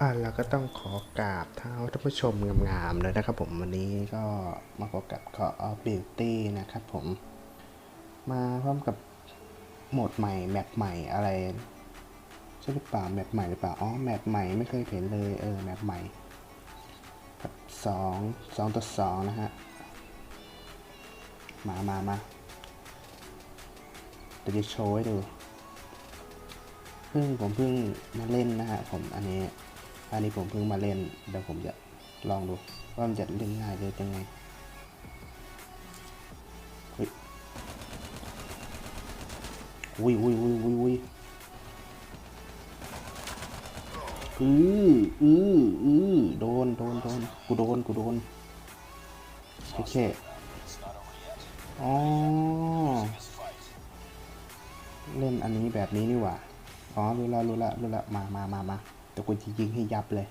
อะเราก็ต้องขอกราบเท้าท่านผู้ชมงามๆเลยนะครับผมวันนี้ก็มาพบกับ Call of Duty นะครับผม มาพร้อมกับโหมดใหม่แมปใหม่อะไรใช่หรือเปล่าแมปใหม่หรือเปล่าอ๋อแมปใหม่ไม่เคยเห็นเลยเออแมปใหม่กับสองสองต่อสองนะฮะมามามาเดี๋ยวจะโชว์ให้ดูเพิ่งผมเพิ่งมาเล่นนะฮะผมอันนี้ อันนี้ผมเพิ่งมาเล่นเดี๋ยวผมจะลองดูว่ามันจะเล่นง่ายเลยยังไงอุ้ยอุ้ยอุ้ยอุ้ยอุ้ยอืออืออือโดนโดนโดนกูโดนกูโดนโอเคอ๋อเล่นอันนี้แบบนี้นี่หว่า อ๋อรู้ละรู้ละรู้ละมามามามา แต่กูจะยิงให้ยับเลย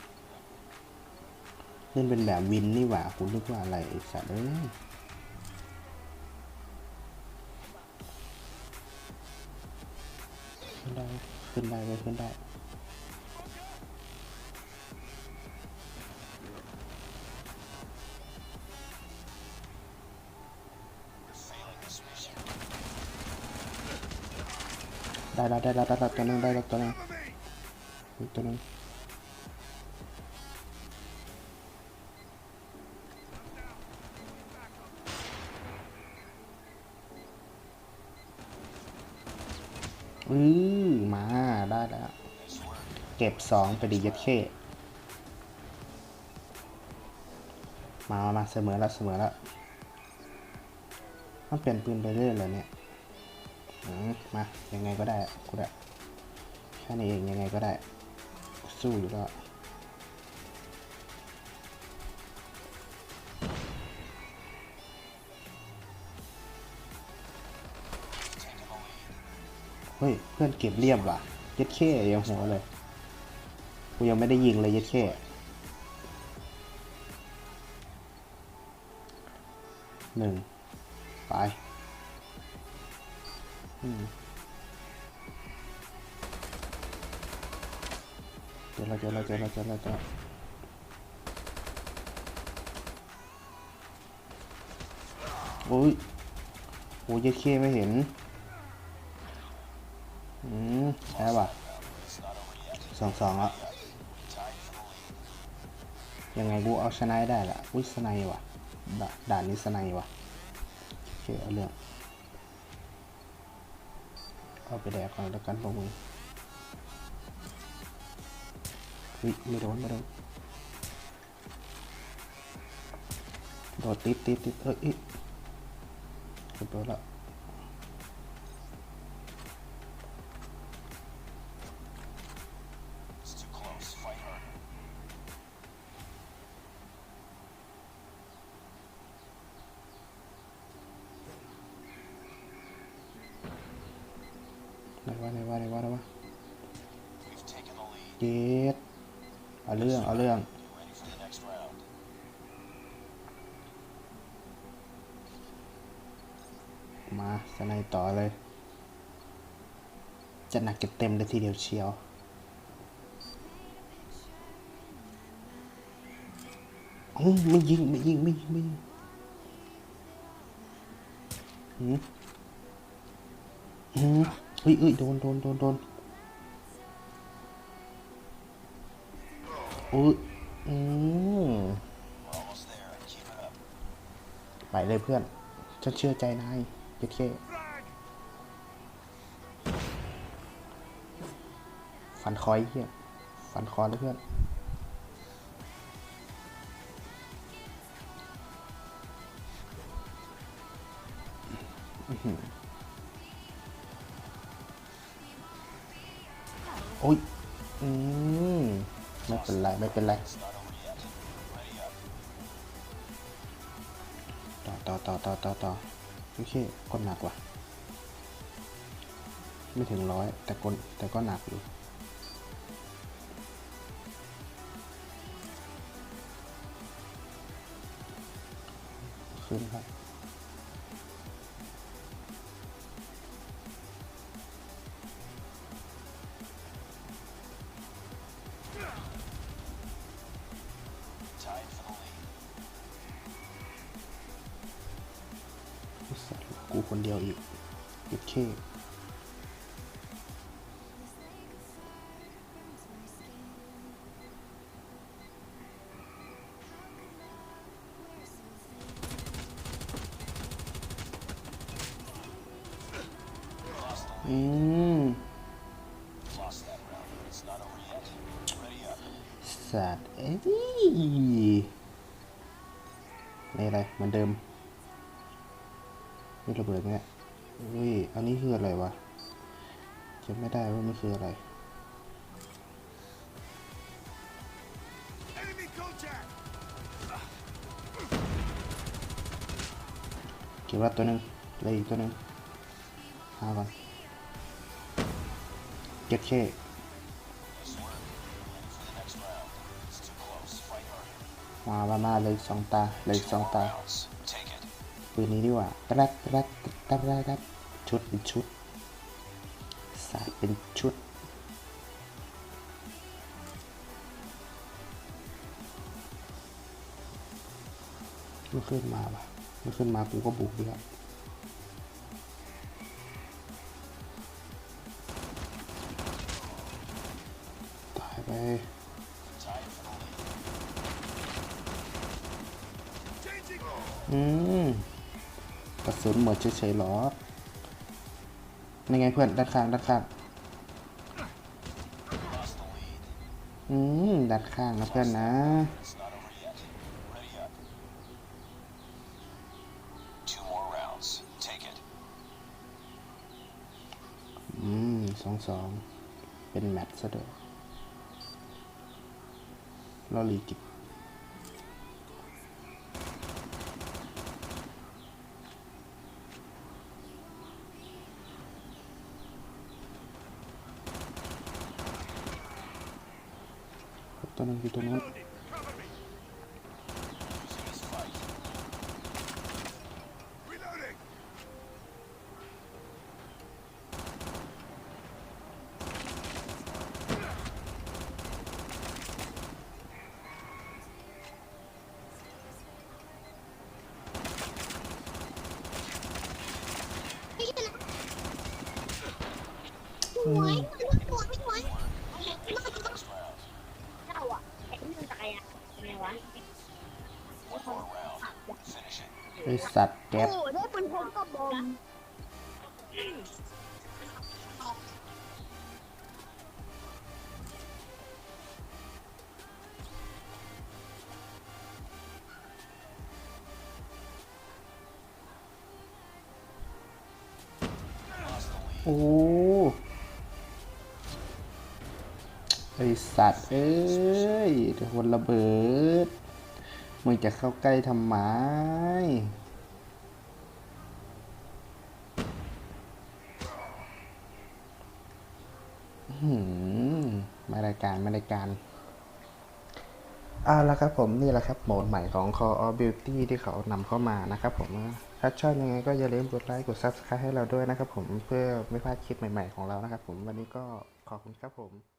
เล่นเป็นแบบวินนี่หว่ากูนึกว่าอะไรไอ้สัตว์เอ้ยขึ้นได้ขึ้นได้เลยขึ้นได้ได้แล้ได้แล้ได้ตัวหนึงได้ตัวหนึงตัวหนึง อือมาได้แล้ว เก็บสองไปดีเยัดเข้มามามาเสมอแล้วเสมอแล้วต้องเปลี่ยนปืนไปเรื่อยเลยเนี่ยอมายังไงก็ได้กูได้แค่นี้เองยังไงก็ได้ สู้อยู่แล้ว เฮ้ย เพื่อนเก็บเรียบว่ะเย็ดเข้ยังหัวเลย กูยังไม่ได้ยิงเลยเย็ดเข้หนึ่งไปเจอแล้วเจอแล้วเจอแล้วเจอแล้วเจอแล้วโอ้ยโอ้ยเยัดเข้ไม่เห็น อืมแพ้ว่ะ สองสองอะยังไงกูเอาชนะให้ได้ละอุ้ยสไนด์ว่ะด่าด่านนี้สไนด์ว่ะโอเคเอาเรื่องเอาไปแดกก่อนแล้วกันพวกมึงเฮ้ยไม่โดนไม่โดนโดดติดติดติดเอ้ยเอ้ยเรียบร้อยละไหนวะไหนวะไหนวะไหนวะ เจ็ดเอาเรื่อง เอาเรื่องมาสไนด์ต่อเลย จะหนักจะเต็มเลยทีเดียวเชียวโอ้ไม่ยิง ไม่ยิง ไม่ยิง ไม่ยิงหืมหืมเฮ้ยเอ้ยโดนโดนโดนโดน อ้ยอืมไปเลยเพื่อน ฉันเชื่อใจนายเจ็ดเคฟันคอยเฮียฟันคอเลยเพื่อนโอ้ย อืม ไม่เป็นไร ไม่เป็นไร ต่อต่อต่อต่อต่อต่อโอเคก็หนักว่ะ ไม่ถึงร้อยแต่ก็แต่ก็หนักอยู่ขึ้นครับ คนเดียวอีกโอเคอืมสัตว์เอ้ยในอะไรเหมือนเดิม ไม่ระเบิดเนี่ยอุ้ย อันนี้คืออะไรวะจำไม่ได้ว่ามันคืออะไร เก็บว่าตัวหนึ่งเลยอีกตัวหนึ่งหาก่อนเก็บเช่มามามาเลยสองตาเลยสองตา ปืนนี้ดีกว่าตะรัดตะรัดตรัดตะรัดชุดเป็นชุด สายเป็นชุด ไม่ขึ้นมาว่ะไม่ขึ้นมากูก็บุกดีครับตายไปอืม กระสุนหมดเฉยๆหรอนี่ไงเพื่อนด้านข้างด้านข้างอืมด้านข้างนะเพื่อนนะอืมสองสองเป็นแมตช์ซะด้วยลอลีกิจ ตัวนึงอยู่ตรงนู้น Cover me. Reloading. สวยสวยสวยสวยเจ้าอะไอ้นี่มันตายอะทำไงวะ Finish it. ไอสัตว์แก๊ปโอ้ได้ปืนพกกับบอมโอ้ไอสัตว์ เอ้ยเดี๋ยวคนระเบิด มึงจะเข้าใกล้ทำไมมารายการมารายการเอาละครับผมนี่แหละครับโหมดใหม่ของ Call of Duty ที่เขานำเข้ามานะครับผมถ้าชอบยังไงก็อย่าลืมกดไลค์กด Subscribe ให้เราด้วยนะครับผมเพื่อไม่พลาดคลิปใหม่ๆของเรานะครับผมวันนี้ก็ขอบคุณครับผม